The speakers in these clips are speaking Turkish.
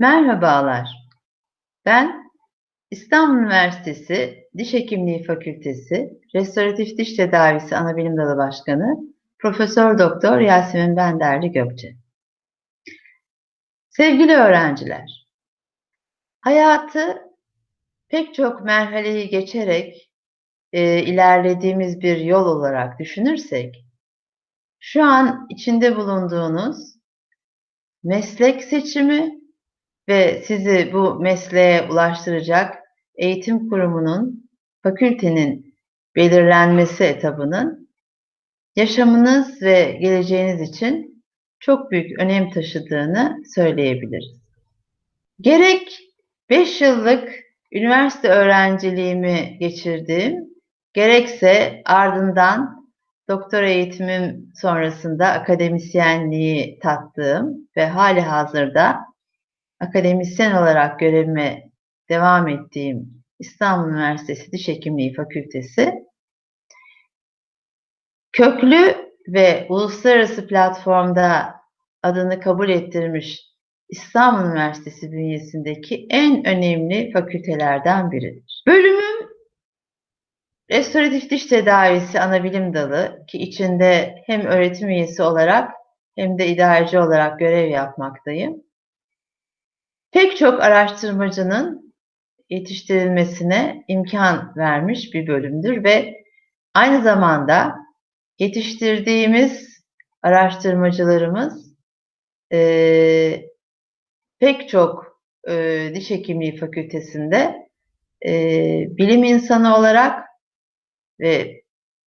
Merhabalar. Ben İstanbul Üniversitesi Diş Hekimliği Fakültesi Restoratif Diş Tedavisi Anabilim Dalı Başkanı Profesör Doktor Yasemin Benderli Gökçe. Sevgili öğrenciler, hayatı pek çok merhaleyi geçerek e, ilerlediğimiz bir yol olarak düşünürsek, şu an içinde bulunduğunuz meslek seçimi ve sizi bu mesleğe ulaştıracak eğitim kurumunun, fakültenin belirlenmesi etabının yaşamınız ve geleceğiniz için çok büyük önem taşıdığını söyleyebiliriz. Gerek 5 yıllık üniversite öğrenciliğimi geçirdiğim, gerekse ardından doktora eğitimim sonrasında akademisyenliği tattığım ve hali hazırda akademisyen olarak görevime devam ettiğim İstanbul Üniversitesi Diş Hekimliği Fakültesi köklü ve uluslararası platformda adını kabul ettirmiş İstanbul Üniversitesi bünyesindeki en önemli fakültelerden biridir. Bölümüm Restoratif Diş Tedavisi Anabilim Dalı ki içinde hem öğretim üyesi olarak hem de idareci olarak görev yapmaktayım pek çok araştırmacının yetiştirilmesine imkan vermiş bir bölümdür ve aynı zamanda yetiştirdiğimiz araştırmacılarımız e, pek çok e, diş hekimliği fakültesinde e, bilim insanı olarak ve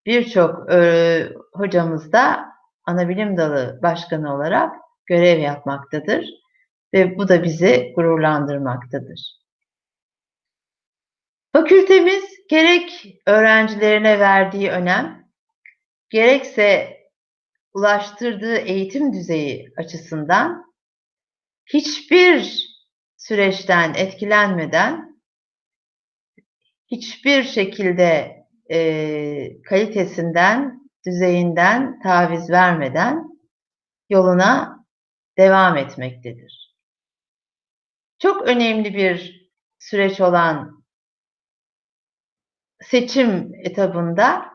birçok e, hocamız da anabilim dalı başkanı olarak görev yapmaktadır ve bu da bizi gururlandırmaktadır. Fakültemiz gerek öğrencilerine verdiği önem, gerekse ulaştırdığı eğitim düzeyi açısından hiçbir süreçten etkilenmeden, hiçbir şekilde e, kalitesinden, düzeyinden taviz vermeden yoluna devam etmektedir. Çok önemli bir süreç olan seçim etabında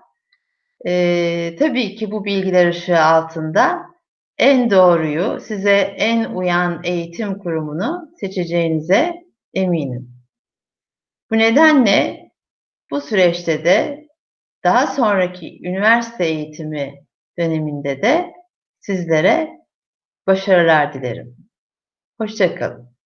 e, tabii ki bu bilgiler ışığı altında en doğruyu, size en uyan eğitim kurumunu seçeceğinize eminim. Bu nedenle bu süreçte de daha sonraki üniversite eğitimi döneminde de sizlere başarılar dilerim. Hoşçakalın.